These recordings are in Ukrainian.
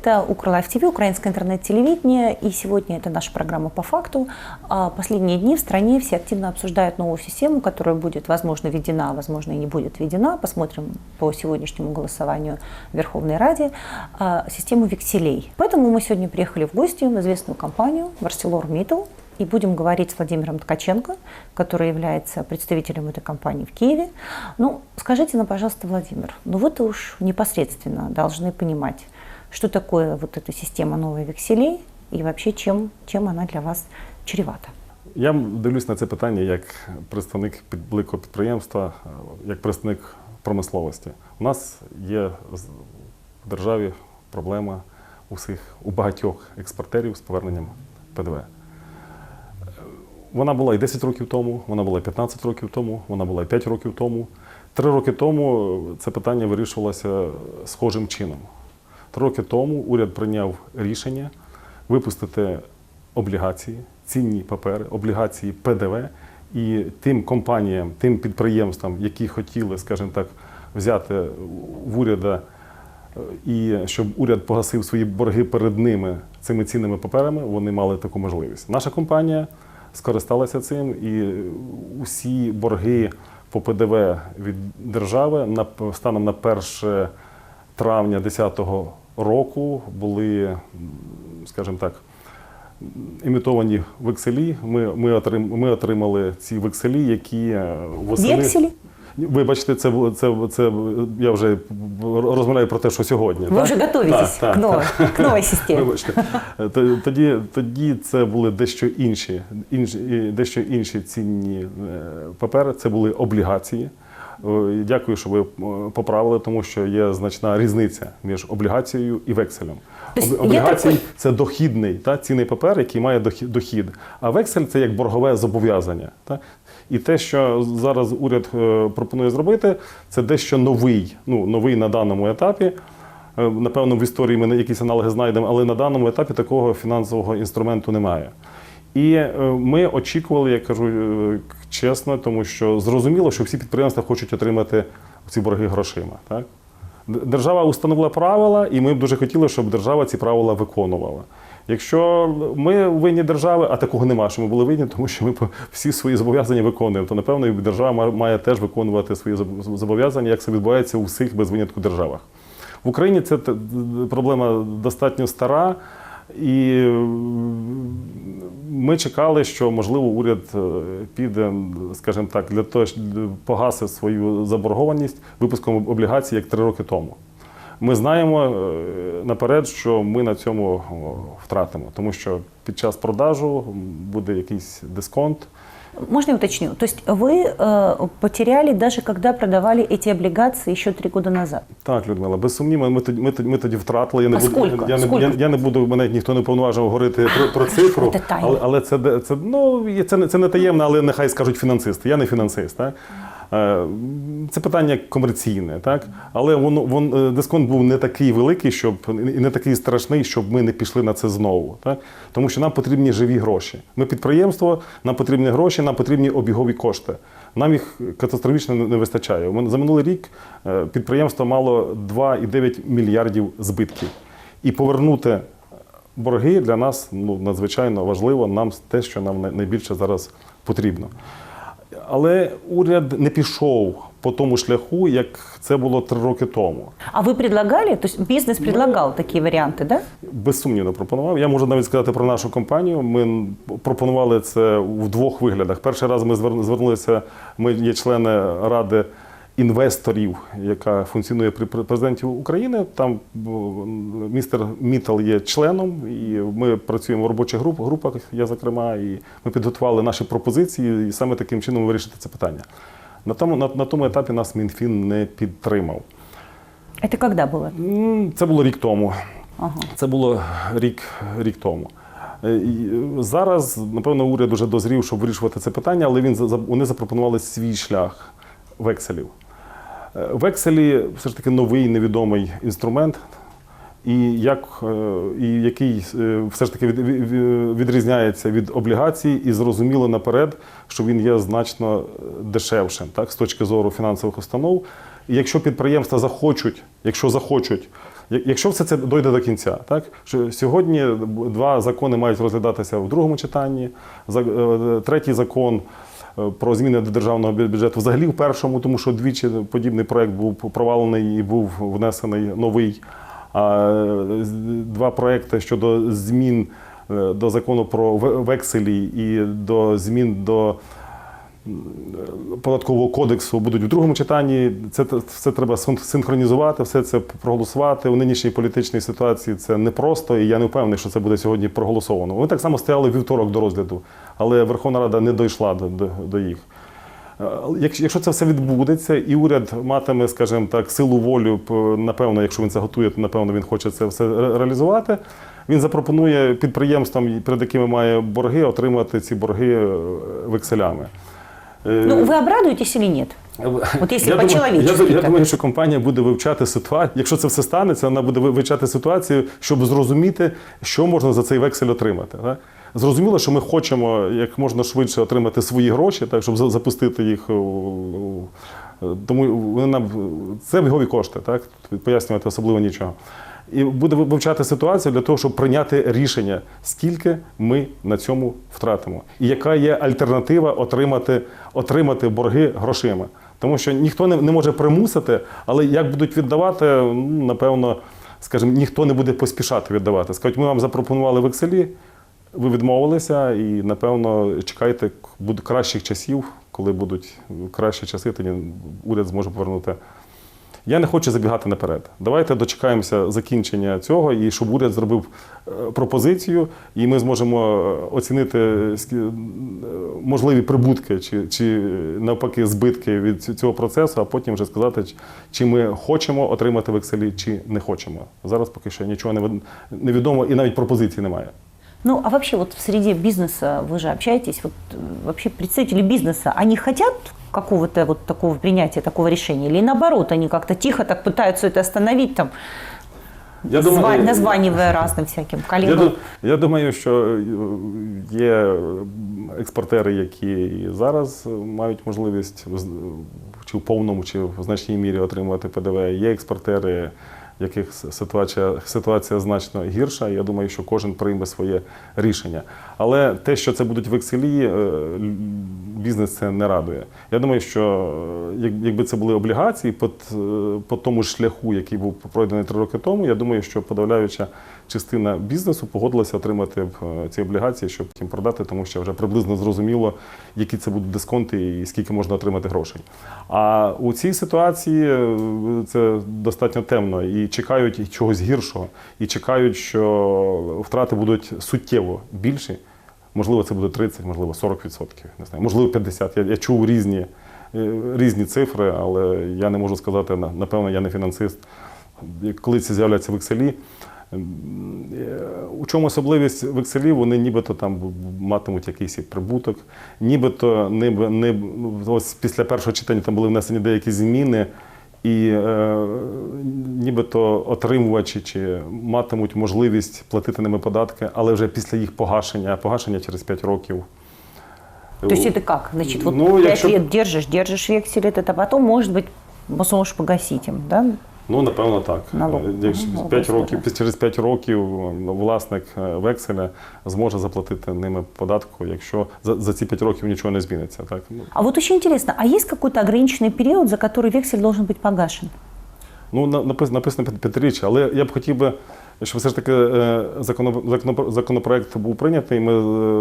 Это Укрлайф ТВ, украинское интернет-телевидение. И сегодня это наша программа «По факту». А Последние дни в стране все активно обсуждают новую систему, которая будет, возможно, введена, возможно, и не будет введена. Посмотрим по сегодняшнему голосованию в Верховной Раде. а, Систему векселей. Поэтому мы сегодня приехали в гости в известную компанию ArcelorMittal. И будем говорить с Владимиром Ткаченко, который является представителем этой компании в Киеве. Ну, скажите нам, пожалуйста, Владимир, ну вы-то уж непосредственно должны понимать, что такое вот эта система новых векселей и вообще чем, чем она для вас чревата. Я дивлюсь на це питання як представник великого підприємства, е, як представник промисловості. У нас є в державі проблема усіх, у багатьох експортерів з поверненням ПДВ. Е, Вона була і 10 років тому, вона була і 15 років тому, вона була і 5 років тому. Три роки тому це питання вирішувалося схожим чином. Три роки тому уряд прийняв рішення випустити облігації, цінні папери, облігації ПДВ. І тим компаніям, тим підприємствам, які хотіли, скажімо так, взяти в уряда е, і щоб уряд погасив свої борги перед ними цими цінними паперами, вони мали таку можливість. Наша компанія скористалася цим, і усі борги по ПДВ від держави на станом на 1 травня 2010 року були, скажімо так, імітовані векселі. Ми, ми, отрим, ми отримали ці векселі, які восени... Векселі? Вибачте, це, це, це я вже розмовляю про те, що сьогодні. Вы так? уже готовитесь Так, к, так, к новой системе. Вибачте. Тоді, тоді це були дещо інші, інші, дещо інші цінні е, папери. Це були облігації. Е, Дякую, що ви е, поправили, тому що є значна різниця між облігацією і векселем. Тобто Облігації це дохідний та, цінний папер, який має дохі- дохід. А вексель це як боргове зобов'язання. Та? І те, що зараз уряд е, пропонує зробити, це дещо новий, ну, новий на даному етапі. Напевно, в історії ми якісь аналоги знайдемо, але на даному етапі такого фінансового інструменту немає. І е, ми очікували, я кажу е, чесно, тому що зрозуміло, що всі підприємства хочуть отримати ці борги грошима. Так? Держава установила правила, і ми б дуже хотіли, щоб держава ці правила виконувала. Якщо ми винні держави, а такого нема, що ми були винні, тому що ми всі свої зобов'язання виконуємо, то напевно держава має теж виконувати свої зобов'язання, як це відбувається у всіх без винятку державах. В Україні це проблема достатньо стара, і ми чекали, що можливо уряд е, піде, скажімо так, для того, щоб погасив свою заборгованість випуском облігацій як три роки тому. Ми знаємо е, наперед, що ми на цьому втратимо, тому що під час продажу буде якийсь дисконт. Можно я уточню? То есть вы э, потеряли даже когда продавали эти облигации еще три года назад? Так, Людмила, без сумніву, ми тоді, ми тоді, ми тоді втратили. Я не А буду, скільки? я, не, Скільки? я, я не буду, мене ніхто не повноважив говорити про, про цифру. Це тайна. але, але це, де- це, ну, є- це, не- це не таємно, але нехай скажуть фінансисти. Я не фінансист. Так? Е, Це питання комерційне, так? але воно, вон, е, дисконт був не такий великий, щоб і не такий страшний, щоб ми не пішли на це знову. Так? Тому що нам потрібні живі гроші. Ми підприємство, нам потрібні гроші, нам потрібні обігові кошти. Нам їх катастрофічно не вистачає. За минулий рік е, підприємство мало 2,9 мільярдів збитків. І повернути борги для нас ну, надзвичайно важливо, нам те, що нам найбільше зараз потрібно. Але уряд не пішов по тому шляху, як це було три роки тому. А ви предлагали, Тобто бізнес бизнес такі варіанти, так? да? Безсумнівно пропонував. Я можу навіть сказати про нашу компанію. Ми пропонували це в двох виглядах. Перший раз ми звер- звернулися. Ми є члени ради інвесторів, яка функціонує при пр- президенті України. Там містер Мітал є членом, і ми працюємо в робочих груп, групах. Я зокрема, і ми підготували наші пропозиції, і саме таким чином вирішити це питання. На тому, на, на тому етапі нас МінФін не підтримав. Когда было? М, Це було рік тому. Ага. Це було рік, рік тому. Е, Зараз, напевно, уряд вже дозрів, щоб вирішувати це питання, але він, вони запропонували свій шлях векселів. Е, Векселі все ж таки новий невідомий інструмент, і, як, е, і який е, все ж таки від, від- відрізняється від облігацій, і зрозуміло наперед, що він є значно дешевшим так, з точки зору фінансових установ. І якщо підприємства захочуть, якщо захочуть Якщо все це дойде до кінця, так що сьогодні два закони мають розглядатися в другому читанні. Третій закон про зміни до державного бюджету взагалі в першому, тому що двічі подібний проект був провалений і був внесений новий. Е, два проекти щодо змін е, до закону про векселі і до змін до податкового кодексу будуть в другому читанні. Це все треба синхронізувати, все це проголосувати. У нинішній політичній ситуації це непросто, і я не впевнений, що це буде сьогодні проголосовано. Вони так само стояли вівторок до розгляду, але Верховна Рада не дійшла до, до, до їх. Е, Якщо це все відбудеться, і уряд матиме, скажімо так, силу волю, напевно, якщо він це готує, то напевно він хоче це все реалізувати. Він запропонує підприємствам, перед якими має борги, отримати ці борги е, векселями. Е, Ну, вы обрадуетесь или нет? От якщо я думаю, по-чоловічески я, я думаю, що компанія буде вивчати ситуацію. Якщо це все станеться, вона буде вивчати ситуацію, щоб зрозуміти, що можна за цей вексель отримати. Так? Зрозуміло, що ми хочемо як можна швидше отримати свої гроші, так, щоб запустити їх. Тому вони нам це бігові кошти, так? Пояснювати особливо нічого. І буде вивчати ситуацію для того, щоб прийняти рішення, скільки ми на цьому втратимо, і яка є альтернатива отримати, отримати борги грошима. Тому що ніхто не, не може примусити, але як будуть віддавати, ну, напевно, скажімо, ніхто не буде поспішати віддавати. Скажуть, ми вам запропонували векселі, ви відмовилися, і напевно чекайте кращих часів, коли будуть кращі часи, тоді уряд зможе повернути. Я не хочу забігати наперед. Давайте дочекаємося закінчення цього, і щоб уряд зробив е, пропозицію, і ми зможемо е, оцінити е, можливі прибутки чи, чи навпаки збитки від цього процесу, а потім вже сказати, чи ми хочемо отримати векселі, чи не хочемо. Зараз поки що нічого не від- невідомо і навіть пропозиції немає. Ну, а вообще вот в среде бизнеса вы же общаетесь, вот э, вообще представители бизнеса, они хотят какого-то вот такого принятия, такого решения? Или наоборот, они как-то тихо так пытаются это остановить, там, Я зва- названивая разным всяким Я, коллегам? ду- я думаю, що е, є експортери, які і зараз мають можливість в з- чи в повному, чи в значній мірі отримувати ПДВ. Є експортери, в яких ситуація, ситуація значно гірша. Я думаю, що кожен прийме своє рішення. Але те, що це будуть векселі, е, бізнес це не радує. Я думаю, що е, якби це були облігації по, по тому ж шляху, який був пройдений три роки тому, я думаю, що подавляюча частина бізнесу погодилася отримати е, ці облігації, щоб їм продати, тому що вже приблизно зрозуміло, які це будуть дисконти і скільки можна отримати грошей. А у цій ситуації е, це достатньо темно і чекають чогось гіршого, і чекають, що втрати будуть суттєво більші. Можливо, це буде 30, можливо, 40%, не знаю, можливо, 50%. Я, я чув різні, е, різні цифри, але я не можу сказати, на- напевно, я не фінансист. Коли ці з'являться векселі, ем, е, у чому особливість векселів, вони нібито там матимуть якийсь прибуток, нібито не, не, ось після першого читання там були внесені деякі зміни, і е, нібито отримувачі чи матимуть можливість платити ними податки, але вже після їх погашення, а погашення через 5 років. То есть это как? Значит, вот Ну, пять якщо- лет держишь, держишь вексель этот, а потом, может быть, сможешь погасить им, да? Ну, напевно, так. Налог. Якщо Ага, 5 налог років, через 5 років ну, власник е, векселя зможе заплатити ними податку, якщо за, за ці 5 років нічого не зміниться. Так? Ну, А вот очень интересно, а есть какой-то ограниченный период, за который вексель должен быть погашен? Ну, на- написано, написано п'ят- п'ятиріччя, але я б хотів би, щоб все ж таки е, законо- законо- законопроект був прийнятий. Ми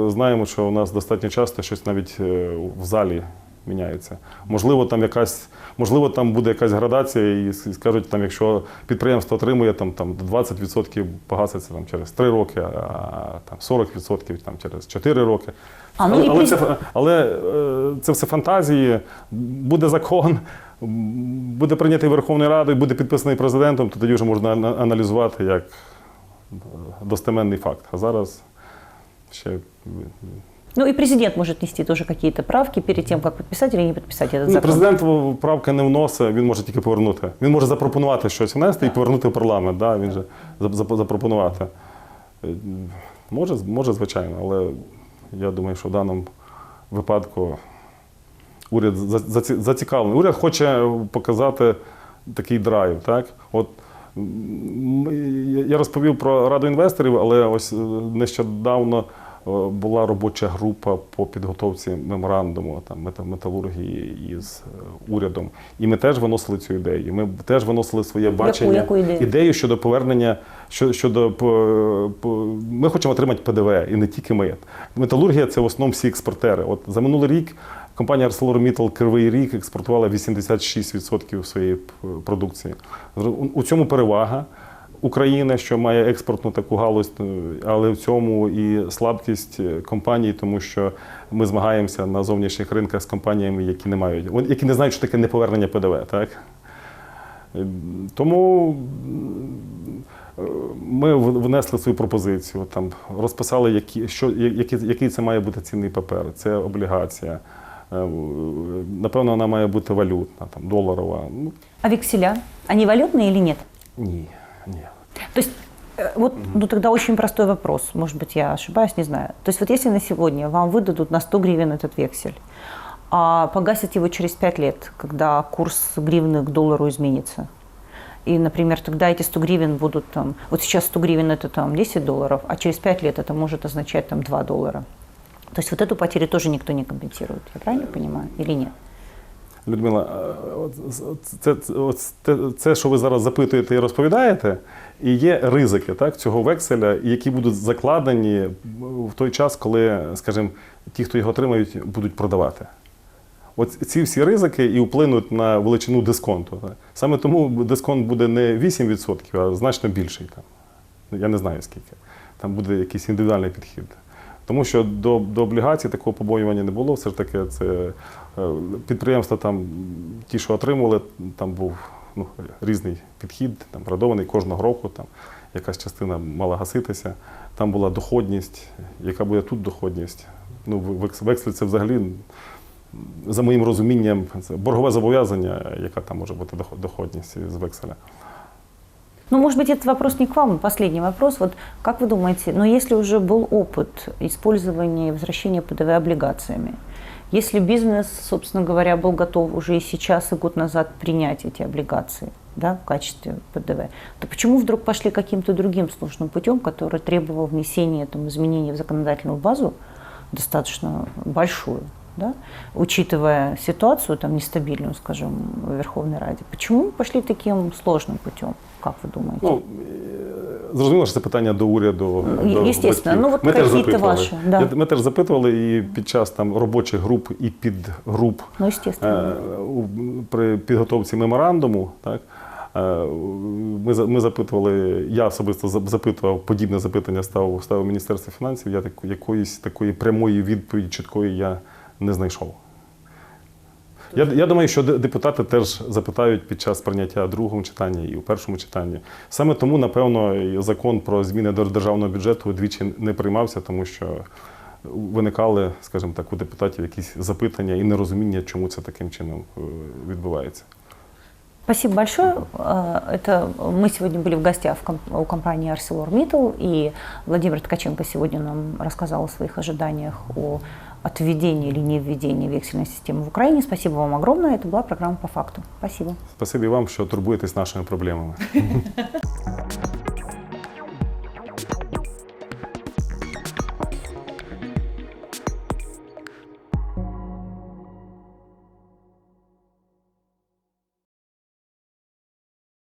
е, знаємо, що у нас достатньо часто щось навіть е, в залі міняється. Можливо, там якась, можливо, там буде якась градація, і скажуть, там, якщо підприємство отримує там, там 20% погаситься там, через 3 роки, а там 40% там, через 4 роки. А, ну, але, але, це, але е, це все фантазії. Буде закон, буде прийнятий Верховною Радою, буде підписаний президентом, то тоді вже можна аналізувати як достеменний факт. А зараз ще Ну и президент может нести тоже какие-то правки перед тем, как подписать или не подписать этот ну, президент правки не вносить, він може тільки повернути. Він може запропонувати щось внести і повернути в парламент. Да? Він же зап- зап- запропонувати. Е, Може, може, звичайно, але я думаю, що в даному випадку уряд заці- зацікавлений. Уряд хоче показати такий драйв. Так? От я- розповів про раду інвесторів, але ось е, нещодавно була робоча група по підготовці меморандуму там металургії із е, урядом. І ми теж виносили цю ідею. Ми теж виносили своє бачення яку ідею? щодо повернення. Щодо по- ми хочемо отримати ПДВ і не тільки ми. Металургія це в основному всі експортери. От за минулий рік компанія ArcelorMittal Кривий Рік експортувала 86% своєї продукції. У- У цьому перевага. України, що має експортну таку галузь, е, але в цьому і слабкість е, компаній, тому що ми змагаємося на зовнішніх ринках з компаніями, які не мають, вони- які не знають, що таке неповернення ПДВ. Так? Е, Тому ми внесли свою пропозицію, там, розписали, які, що, які, який це має бути цінний папер. Це облігація. Напевно, вона має бути валютна, там, доларова. Ну, А векселя, они валютные или нет? ні, ні. То есть, э, вот, ну тогда очень простой вопрос, может быть, я ошибаюсь, не знаю. То есть, вот если на сегодня вам выдадут на 100 гривен этот вексель, а погасят его через 5 лет, когда курс гривны к доллару изменится, и, например, тогда эти 100 гривен будут там, вот сейчас 100 гривен это там 10 долларов, а через 5 лет это может означать там 2 доллара. То есть вот эту потерю тоже никто не компенсирует, я правильно понимаю, или нет? Людмила, е, це, це, це, що ви зараз запитуєте і розповідаєте, і є ризики так, цього векселя, які будуть закладені в той час, коли, скажімо, ті, хто його отримають, будуть продавати. От ці всі ризики і вплинуть на величину дисконту. Саме тому дисконт буде не 8%, а значно більший. Там. Я не знаю скільки. Там буде якийсь індивідуальний підхід. Тому що до, до облігацій такого побоювання не було. Все ж таки, це е, підприємства там, ті, що отримували, там був ну, різний підхід, там градований кожного року, там якась частина мала гаситися. Там була доходність, яка буде тут доходність. Ну, векс- вексель це взагалі, за моїм розумінням, це боргове зобов'язання, яка там може бути доходність з векселя. Ну, может быть, этот вопрос не к вам, последний вопрос. Вот как вы думаете, но если уже был опыт использования и возвращения ПДВ облигациями, если бизнес, собственно говоря, был готов уже и сейчас, и год назад принять эти облигации да, в качестве ПДВ, то почему вдруг пошли каким-то другим сложным путем, который требовал внесения там, изменений в законодательную базу, достаточно большую, да, учитывая ситуацию там, нестабильную, скажем, в Верховной Раде? Почему пошли таким сложным путем, как вы думаете? Ну, е, зрозуміло, що це питання до уряду. Ну, до естественно. батьків. Ну, от ми теж какие-то запитували. ваші, да. Я- Ми теж запитували і під час там робочих груп і підгруп Ну, естественно. е, у- при підготовці меморандуму. Так, е, ми, за- ми запитували, я особисто за- запитував, подібне запитання ставив, ставив Міністерство фінансів. Я так, якоїсь такої прямої відповіді чіткої я не знайшов. Я, я думаю, що депутати теж запитають під час прийняття в другому читанні і у першому читанні. Саме тому, напевно, закон про зміни до державного бюджету двічі не приймався, тому що виникали, скажімо так, у депутатів якісь запитання і нерозуміння, чому це таким чином е, відбувається. Спасибо большое. Э, Это мы сегодня были в гостях в комп- у компании ArcelorMittal, и Владимир Ткаченко сегодня нам рассказал о своих ожиданиях о от введения или не введения вексельной системы в Украине. Спасибо вам огромное. Это была программа «По факту». Спасибо. Спасибі вам, що турбуєтесь нашими проблемами.